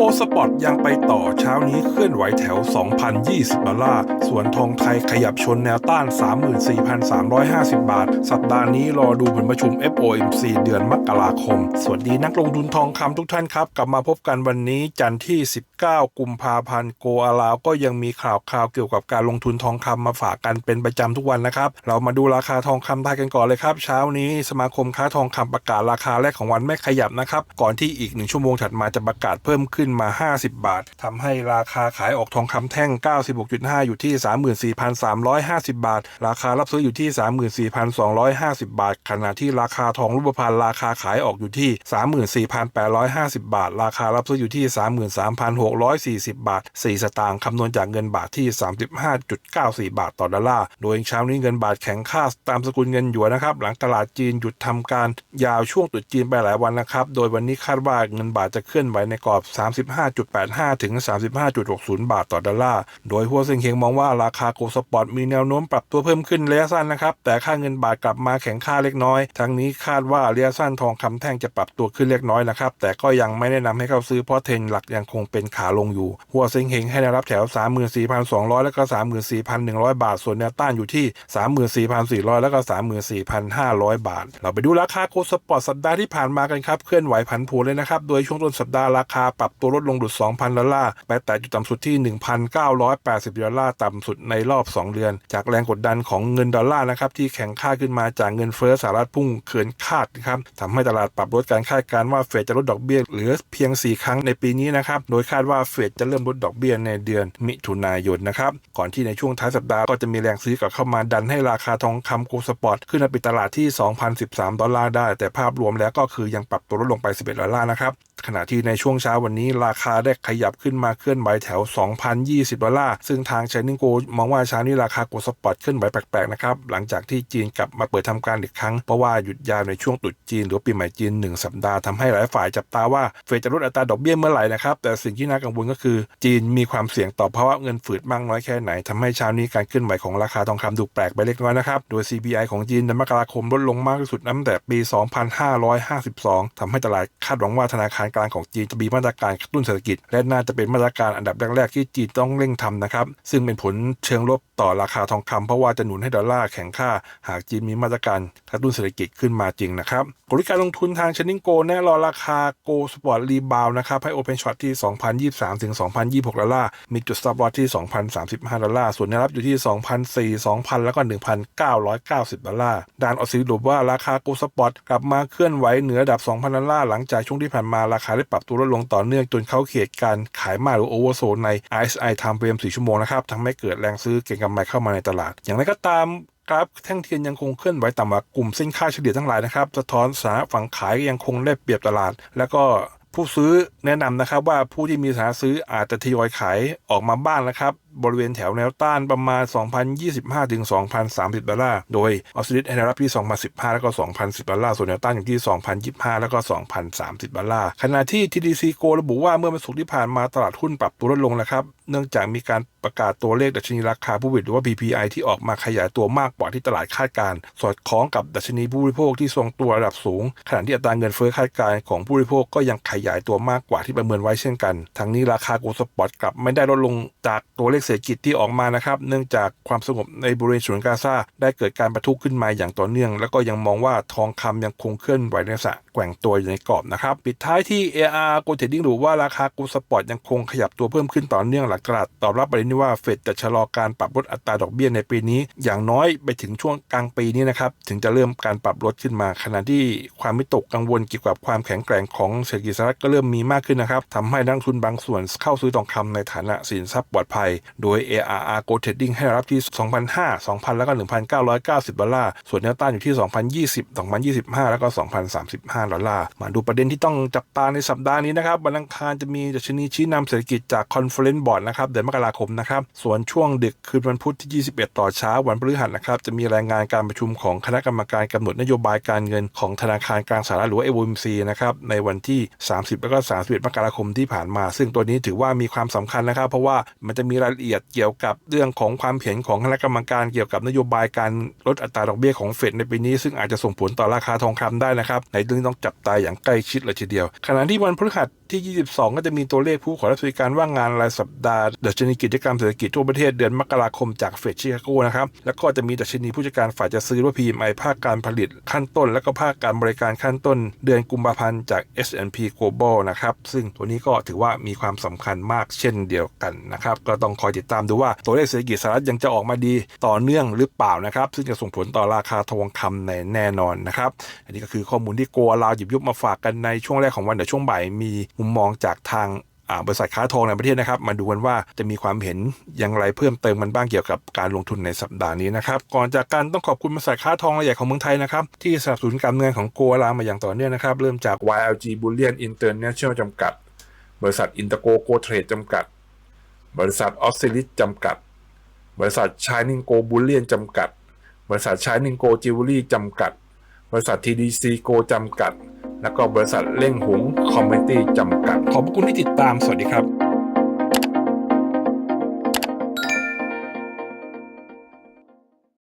โกสปอร์ตยังไปต่อเช้านี้เคลื่อนไหวแถว 2,020 ดอลลาร์ ส่วนทองไทยขยับชนแนวต้าน 34,350 บาท สัปดาห์นี้รอดูผลประชุม FOMC เดือนมกราคม สวัสดีนักลงทุนทองคำทุกท่านครับ กลับมาพบกันวันนี้จันทร์ที่ 19 กุมภาพันธ์โกอาลาวก็ยังมีข่าวข่าวเกี่ยวกับการลงทุนทองคำมาฝากกันเป็นประจำทุกวันนะครับ เรามาดูราคาทองคำไทยกันก่อนเลยครับ เช้านี้สมาคมค้าทองคำประกาศราคาแรกของวันไม่ขยับนะครับ ก่อนที่อีกหนึ่งชั่วโมงถัดมาจะประกาศเพิ่มขึ้นมา 50 บาททำให้ราคาขายออกทองคำแท่ง 96.5 อยู่ที่ 34,350 บาท ราคารับซื้ออยู่ที่ 34,250 บาท ขณะที่ราคาทองรูปพรรณราคาขายออกอยู่ที่ 34,850 บาท ราคารับซื้ออยู่ที่ 33,640 บาท 4 สตางค์คำนวณจากเงินบาทที่ 35.94 บาทต่อดอลลาร์ โดยเช้านี้เงินบาทแข็งค่าตามสกุลเงินหยวนนะครับ หลังตลาดจีนหยุดทำการยาวช่วงตรุษจีนไปหลายวันนะครับ โดยวันนี้คาดว่าเงินบาทจะเคลื่อนไหวในกรอบ35.85 ถึง 35.60 บาทต่อดอลลาร์ โดยหัวเซิงเฮงมองว่าราคาโกลด์สปอร์ตมีแนวโน้มปรับตัวเพิ่มขึ้นระยะสั้นนะครับ แต่ค่าเงินบาทกลับมาแข็งค่าเล็กน้อย ทั้งนี้คาดว่าระยะสั้นทองคำแท่งจะปรับตัวขึ้นเล็กน้อยนะครับ แต่ก็ยังไม่แนะนำให้เข้าซื้อเพราะเทรนหลักยังคงเป็นขาลงอยู่ หัวเซิงเฮงให้แนวรับแถว 34,200 แล้วก็ 34,100 บาท ส่วนแนวต้านอยู่ที่ 34,400 แล้วก็ 34,500 บาท เราไปดูราคาโกลด์สปอร์ตสัปดาห์ที่ผ่านมากันครับ เคลื่อนไหวผันผวนเลยนะครับ โดยช่วงต้นสัปดาห์ราคาปรับตัวลดลงดุด 2,000 ดอลลาร์ไปแต่จุดต่ำสุดที่ 1,980 ดอลลาร์ต่ำสุดในรอบ 2 เดือน จากแรงกดดันของเงินดอลลาร์นะครับที่แข็งค่าขึ้นมาจากเงินเฟ้อสหรัฐพุ่งเกินคาดนะครับทำให้ตลาดปรับลดการคาดการณ์ว่าเฟดจะลดดอกเบี้ยเหลือเพียง 4 ครั้งในปีนี้นะครับโดยคาดว่าเฟดจะเริ่มลดดอกเบี้ยในเดือนมิถุนายนนะครับก่อนที่ในช่วงท้ายสัปดาห์ก็จะมีแรงซื้อกลับเข้ามาดันให้ราคาทองคำโกลด์สปอร์ตขึ้นมาปิดตลาดที่ 2,013 ดอลลาร์ได้ แต่ภาพรวมแล้วก็คือยังปรับตัวลดลงไป 11 ดอลลาร์นะครับ ขณะที่ในช่วงเช้าวันนี้ราคาได้ขยับขึ้นมาเคลื่อนไหวแถว 2,020 ดอลลาร์ ซึ่งทางช i นิงโกมองว่าเช้านี้ราคาโกลด์สปอตเคลื่อนไหวแปลกๆนะครับ หลังจากที่จีนกลับมาเปิดทำการอีกครั้ง เพราะว่าหยุดยาวในช่วงตุษจีน หรือปีใหม่จีน 1 สัปดาห์ทำให้หลายฝ่ายจับตาว่าเฟดจะลดอัตราดอกเบี้ยเมื่อไหร่นะครับ แต่สิ่งที่น่ากังวลก็คือ จีนมีความเสี่ยงต่อภาวะเงินฝืดมากน้อยแค่ไหนทำให้เช้านี้การเคลื่อนไหวของราคาทองคำดูแปลกไปเล็กน้อยนะครับ โดย CPI ของจีนในมกราคมลดลงมากที่สุดตั้งแต่ปี 2552ทำให้ตลาดคาดหวังว่าธนาคารกลางของจีนจะมีมาตรการกระตุ้นเศรษฐกิจ และน่าจะเป็นมาตรการอันดับแรกๆที่จีนต้องเร่งทำนะครับ ซึ่งเป็นผลเชิงลบต่อราคาทองคำเพราะว่าจะหนุนให้ดอลลาร์แข็งค่า หากจีนมีมาตรการกระตุ้นเศรษฐกิจขึ้นมาจริงนะครับกลยุทธ์การลงทุนทางชนิงโกแน่รอราคาโกสปอร์ตรีบาวนะครับให้โอเพนช็อตที่ 2,023ถึง2,026 ดอลลาร์มีจุด stop loss ที่ 2,035 ดอลลาร์ส่วนแนวรับอยู่ที่ 2,004 2,000 แล้วก็ 1,990 ดอลลาร์ด้านออสซิลบอกว่าราคาโกสปอร์ตกลับมาเคลื่อนไหวเหนือดับ 2,000 ดอลลาร์หลังจากช่วงที่ผ่านมาราคาได้ปรับตัวลดลงต่อเนื่องจนเข้าเขตการขายมากหรือโอเวอร์โซนใน RSI Time Frame 4ชั่วโมงนะครับทำให้เกิดแรงซื้อเก็งกำไรเข้ามาในตลาด อย่างไรก็ตามกราฟแท่งเทียนยังคงเคลื่อนไหวต่ำกว่ากลุ่มเส้นค่าเฉลี่ยทั้งหลายนะครับสะท้อนสถานะฝั่งขายยังคงได้เปรียบตลาด แล้วก็ผู้ซื้อแนะนำนะครับว่าผู้ที่มีสถานะซื้ออาจจะทยอยขายออกมาบ้างนะครับ บริเวณแถวแนวต้านประมาณ 2,025 ถึง 2,030 ดอลลาร์ โดยออสซิลิตให้แนวรับที่ 2,015 แล้วก็ 2,010 ดอลลาร์ ส่วนแนวต้านอยู่ที่ 2,025 แล้วก็ 2,030 ดอลลาร์ ขณะที่ TDC Go ระบุว่าเมื่อวันศุกร์ที่ผ่านมาตลาดหุ้นปรับตัวลดลงนะครับ เนื่องจากมีการประกาศตัวเลขดัชนีราคาผู้ผลิตหรือว่า PPI ที่ออกมาขยายตัวมากกว่าที่ตลาดคาดการณ์สอดคล้องกับดัชนีผู้บริโภคที่ทรงตัวระดับสูง ขณะที่อัตราเงินเฟ้อคาดการณ์ของผู้บริโภคก็ยังขยายตัวมากกว่าที่ประเมินไว้เช่นกัน ทั้งนี้ราคาโกลด์สปอร์ตกลับไม่ได้ลดลงจากตัวเลขเศรษฐกิจที่ออกมานะครับ เนื่องจากความสงบในบริเวณฉนวนกาซาได้เกิดการประทุขึ้นมาอย่างต่อเนื่อง แล้วก็ยังมองว่าทองคำยังคงเคลื่อนไหวในลักษณะแกว่งตัวอยู่ในกรอบนะครับ ปิดท้ายที่ AR g o t r a d i n g หรือว่าราคากลด์สปอร์ตยังคงขยับตัวเพิ่มขึ้นต่อเนื่องหลังตลาดตอบรับประเด็นที่ว่าเฟดจะชะลอการปรับลดอัตราดอกเบี้ยในปีนี้ อย่างน้อยไปถึงช่วงกลางปีนี้นะครับถึงจะเริ่มการปรับลดขึ้นมา ขณะที่ความมิตกกังวลเกี่ยวกับความแข็งแกร่งของเศรษฐกิจสหรัฐก็เริ่มมีมากขึ้นนะครับทำให้นักทุนบางส่วนเข้าซื้อทองคำในฐานะสินทรัพย์ปลอดภัยโดย ARR Gold Trading ให้รับที่ 2,500 2,000 แล้วก็ 1,990 ดอลลาร์ ส่วนแนวต้านอยู่ที่ 2,020 2,025 แล้วก็ 2,035 ดอลลาร์ มาดูประเด็นที่ต้องจับตาในสัปดาห์นี้นะครับวันอังคารจะมีดัชนีชี้นำเศรษฐกิจจาก Conference Board นะครับเดือนมกราคมนะครับ ส่วนช่วงดึกคืนวันพุธที่ 21 ต่อเช้าวันพฤหัสนะครับจะมีรายงานการประชุมของคณะกรรมการกำหนดนโยบายการเงินของธนาคารกลางสหรัฐหรือว่า FOMC นะครับในวันที่ 30 แล้วก็ 31 มกราคมที่ผ่านมา ซึ่งตัวนี้ถือว่ามีความสำคัญนะครับ เพราะว่ามันจะมีรายละเอียดเกี่ยวกับเรื่องของความเห็นของคณะกรรมการเกี่ยวกับนโยบายการลดอัตราดอกเบี้ยของเฟดในปีนี้ ซึ่งอาจจะส่งผลต่อราคาทองคำได้นะครับ ในเรื่องต้องจับตาอย่างใกล้ชิดเลยทีเดียว ขณะที่วันพฤหัส ที่ 22 ก็จะมีตัวเลขผู้ขอรับสวัสดิการว่างงานรายสัปดาห์ดัชนีกิจกรรมเศรษฐกิจทั่วประเทศเดือนมกราคมจากเฟดชิคาโกนะครับ แล้วก็จะมีดัชนีผู้จัดการฝ่ายจะซื้อว่า PMI ภาคการผลิตขั้นต้น และก็ภาคการบริการขั้นต้น เดือนกุมภาพันธ์จาก S&P Global นะครับ ซึ่งตัวนี้ก็ถือว่ามีความสำคัญมากเช่นเดียวกันนะครับ ก็ต้องคอยติดตามดูว่าตัวเลขเศรษฐกิจสหรัฐยังจะออกมาดีต่อเนื่องหรือเปล่านะครับ ซึ่งจะส่งผลต่อราคาทองคำในแน่นอนนะครับ อันนี้ก็คือข้อมูลที่โกลาวหยิบยกมาฝากกันในช่วงแรกของวันเดี๋ยวช่วงบ่ายมีมุมมองจากทางบริษัทค้าทองในประเทศนะครับ มาดูกันว่าจะมีความเห็นอย่างไรเพิ่มเติมมันบ้างเกี่ยวกับการลงทุนในสัปดาห์นี้นะครับก่อนจากการต้องขอบคุณบริษัทค้าทองรายใหญ่ของเมืองไทยนะครับที่สนับสนุนการเงินของโกลามาอย่างต่อเนื่องนะครับเริ่มจาก YLG Bullion International จำกัด บริษัทอินเตอร์โกโกเทรดจำกัด บริษัทออสซิลิสจำกัด บริษัทชายนิงโกบูลเลียนจำกัด บริษัทชายนิงโกจิวเวลรี่จำกัด บริษัท TDC โกจำกัด แล้วก็บริษัทเล่งหงคอมมิตี้จำกัด ขอบคุณที่ติดตาม สวัสดีครับ